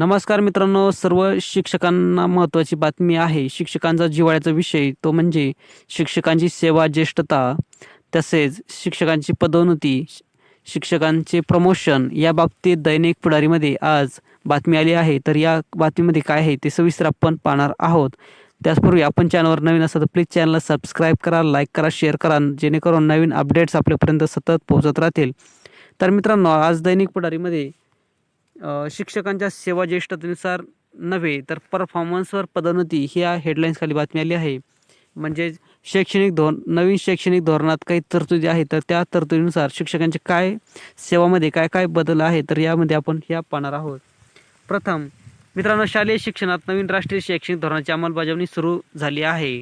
नमस्कार मित्रांनो सर्व शिक्षकांना महत्त्वाची बातमी आहे. शिक्षकांचा जिव्हाळ्याचा विषय तो म्हणजे शिक्षकांची सेवा ज्येष्ठता तसेच शिक्षकांची पदोन्नती शिक्षकांचे प्रमोशन या बाबतीत दैनिक पुढारीमध्ये आज बातमी आली आहे. तर या बातमीमध्ये काय आहे ते सविस्तर आपण पाहणार आहोत. त्याचपूर्वी आपण चॅनलवर नवीन असाल तर प्लीज चॅनलला सबस्क्राईब करा लाईक करा शेअर करा जेणेकरून नवीन अपडेट्स आपल्यापर्यंत सतत पोहोचत राहतील. तर मित्रांनो आज दैनिक पुढारीमध्ये शिक्षकांच्या सेवा ज्येष्ठतेनुसार नव्हे तर परफॉर्मन्सवर पदोन्नती ही या हेडलाईन्सखाली बातमी आली आहे. म्हणजे शैक्षणिक धोरण नवीन शैक्षणिक धोरणात काही तरतुदी आहेत तर त्या तरतुदीनुसार शिक्षकांचे काय सेवामध्ये काय काय बदल आहे तर यामध्ये आपण ह्या पाहणार आहोत. प्रथम मित्रांनो शालेय शिक्षणात नवीन राष्ट्रीय शैक्षणिक धोरणाची अंमलबजावणी सुरू झाली आहे.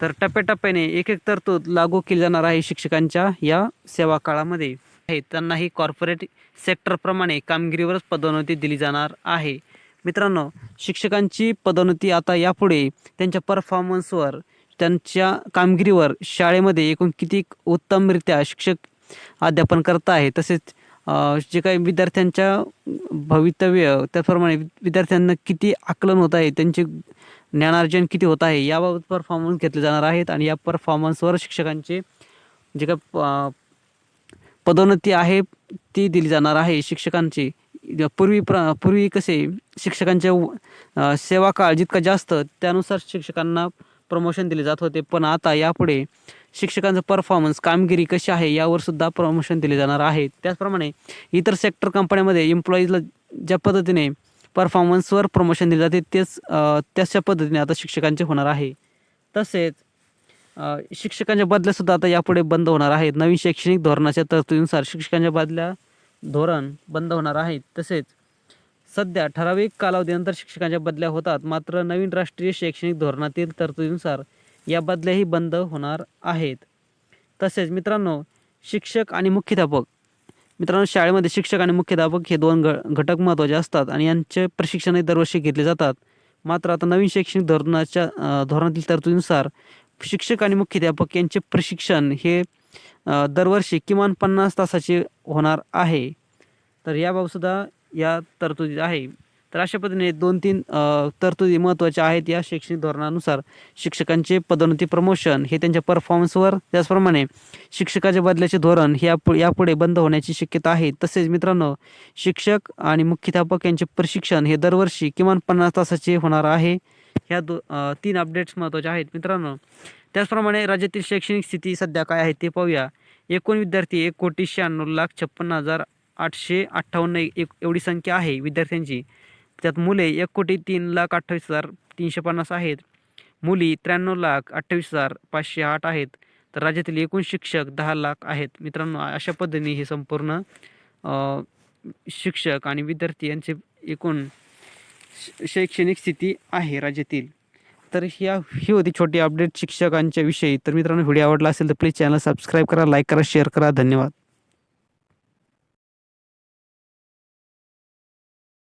तर टप्प्याटप्प्याने एक एक तरतूद लागू केली जाणार आहे शिक्षकांच्या या सेवा काळामध्ये आहे. त्यांनाही कॉर्पोरेट सेक्टरप्रमाणे कामगिरीवरच पदोन्नती दिली जाणार आहे. मित्रांनो शिक्षकांची पदोन्नती आता यापुढे त्यांच्या परफॉर्मन्सवर त्यांच्या कामगिरीवर शाळेमध्ये एकूण किती उत्तमरित्या शिक्षक अध्यापन करत आहे तसेच जे काही विद्यार्थ्यांच्या भवितव्य त्याप्रमाणे विद्यार्थ्यांना किती आकलन होत आहे त्यांचे ज्ञानार्जन किती होत आहे याबाबत परफॉर्मन्स घेतले जाणार आहेत आणि या परफॉर्मन्सवर शिक्षकांचे जे काही पदोन्नती आहे ती दिली जाणार आहे शिक्षकांची. पूर्वी प्र पूर्वी कसे शिक्षकांच्या सेवा काळ जितका जास्त त्यानुसार शिक्षकांना प्रमोशन दिले जात होते. पण आता यापुढे शिक्षकांचं परफॉर्मन्स कामगिरी कशी आहे यावर सुद्धा प्रमोशन दिले जाणार आहे. त्याचप्रमाणे इतर सेक्टर कंपन्यामध्ये एम्प्लॉईजला ज्या पद्धतीने परफॉर्मन्सवर प्रमोशन दिले जाते तेच अ, त्याच्या पद्धतीने आता शिक्षकांचे होणार आहे. तसेच शिक्षकांच्या बदल्यासुद्धा आता यापुढे बंद होणार आहेत. नवीन शैक्षणिक धोरणाच्या तरतुदीनुसार शिक्षकांच्या बदल्या धोरण बंद होणार आहेत तसेच सध्या ठराविक कालावधीनंतर शिक्षकांच्या बदल्या होतात. मात्र नवीन राष्ट्रीय शैक्षणिक धोरणातील तरतुदीनुसार या बदल्याही बंद होणार आहेत. तसेच मित्रांनो शिक्षक आणि मुख्याध्यापक. मित्रांनो शाळेमध्ये शिक्षक आणि मुख्याध्यापक हे दोन घटक महत्त्वाचे असतात आणि यांचे प्रशिक्षणही दरवर्षी घेतले जातात. मात्र आता नवीन शैक्षणिक धोरणाच्या धोरणातील तरतुदीनुसार शिक्षक आणि मुख्याध्यापक यांचे प्रशिक्षण हे दरवर्षी किमान पन्नास तासाचे होणार आहे. तर याबाबतसुद्धा या तरतुदी आहे. तर अशा पद्धतीने दोन तीन तरतुदी महत्त्वाच्या आहेत या शैक्षणिक धोरणानुसार शिक्षकांचे पदोन्नती प्रमोशन हे त्यांच्या परफॉर्मन्सवर त्याचप्रमाणे शिक्षकाच्या बदल्याचे धोरण हे यापु यापुढे बंद होण्याची शक्यता आहे. तसेच मित्रांनो शिक्षक आणि मुख्याध्यापक यांचे प्रशिक्षण हे दरवर्षी किमान पन्नास तासाचे होणार आहे. ह्या दो तीन अपडेट्स महत्त्वाचे आहेत. मित्रांनो त्याचप्रमाणे राज्यातील शैक्षणिक स्थिती सध्या काय आहे ते पाहूया. एकूण विद्यार्थी एक कोटी शहाण्णव लाख छप्पन्न हजार आठशे अठ्ठावन्न एक एवढी संख्या आहे विद्यार्थ्यांची. त्यात मुले एक कोटी तीन लाख अठ्ठावीस हजार तीनशे पन्नास आहेत. मुली त्र्याण्णव लाख अठ्ठावीस हजार पाचशे आठ आहेत. तर राज्यातील एकूण शिक्षक दहा लाख आहेत. मित्रांनो अशा पद्धतीने हे संपूर्ण शिक्षक आणि विद्यार्थी यांचे एकूण शैक्षणिक स्थिती आहे राज्यातील. तर ह्या ही होती छोटी अपडेट शिक्षकांच्या विषयी. तर मित्रांनो व्हिडिओ आवडला असेल तर प्लीज चॅनल सबस्क्राईब करा लाईक करा शेअर करा. धन्यवाद.